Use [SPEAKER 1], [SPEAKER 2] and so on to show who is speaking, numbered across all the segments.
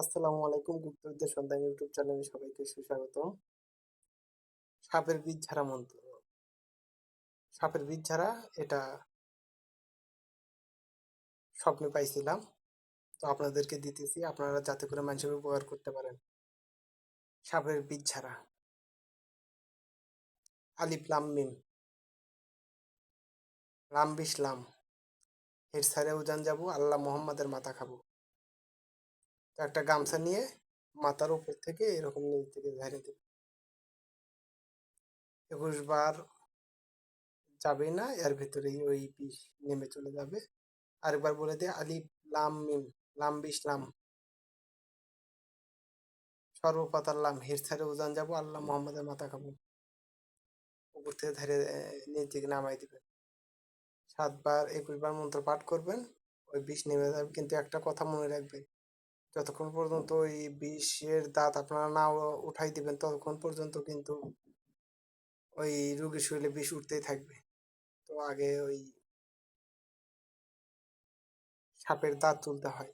[SPEAKER 1] আসসালামু আলাইকুম। গুপ্তবিদ্যা সন্ধান ইউটিউব চ্যানেলে সবাইকে সাপের বীজ ঝাড়া মন্ত্র। সাপের বীজ ঝাড়া, এটা স্বপ্নে পাইছিলাম। তো আপনাদেরকে দিতেছি, আপনারা যাতে করে মানুষের উপকার করতে পারেন। সাপের বীজ ঝাড়া। আলিফ, লাম লাম হের সারে উজান যাব, আল্লাহ মোহাম্মদের মাথা খাব। একটা গামছা নিয়ে মাথার উপর থেকে এরকম নিচ থেকে ঝাড়ে দেবে। একুশ বার যাবে না, এর ভিতরেই ওই বিষ নেমে চলে যাবে। আরেকবার বলে দে আলিফ লাম মিম, লাম বিশ লাম। সর্বপাতার লাম, হের ছাড়ে উজান যাব, আল্লাহ মোহাম্মদের মাথা খাব। উপর থেকে ধরে নিচ দিকে নামাই দিবেন সাতবার, একুশ বার মন্ত্র পাঠ করবেন, ওই বিষ নেমে যাবে। কিন্তু একটা কথা মনে রাখবেন যতক্ষণ পর্যন্ত ওই বিষের দাঁত আপনারা না উঠাই দিবেন, ততক্ষণ পর্যন্ত কিন্তু ওই রুগীর শরীরে বিষ উঠতেই থাকবে। তো আগে ওই সাপের দাঁত তুলতে হয়।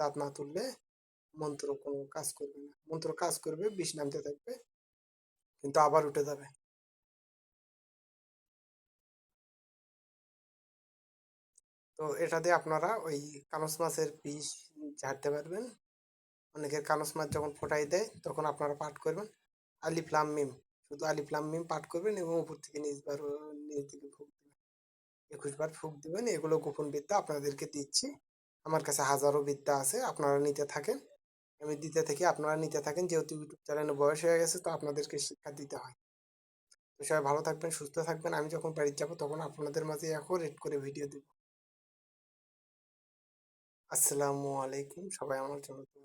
[SPEAKER 1] দাঁত না তুললে মন্ত্র কোনো কাজ করবে না। মন্ত্র কাজ করবে, বিষ নামতে থাকবে, কিন্তু আবার উঠে যাবে। তো এটা দিয়ে আপনারা ওই কানস মাছের বিষ ঝাড়তে পারবেন। অনেকের কানস মাছ যখন ফোটাই দেয়, তখন আপনারা পাঠ করবেন। আলিফ লাম মিম, শুধু আলিফ লাম মিম পাঠ করবেন এবং উপর থেকে নিজবার নিচ থেকে ফুক দিবেন। একুশ বার ফুক দিবেন, এগুলো গোপন বিদ্যা আপনাদেরকে দিচ্ছি। আমার কাছে হাজারো বিদ্যা আছে, আপনারা নিতে থাকেন। আমি দিতে থাকি, আপনারা নিতে থাকেন। যেহেতু ইউটিউব চ্যানেলে বয়স হয়ে গেছে, তো আপনাদেরকে শিক্ষা দিতে হয়। তো সবাই ভালো থাকবেন, সুস্থ থাকবেন। আমি যখন বাড়ি যাব, তখন আপনাদের মাঝে এখন রেড করে ভিডিও দেব। আসসালামু আলাইকুম সবাই আমার জন্য।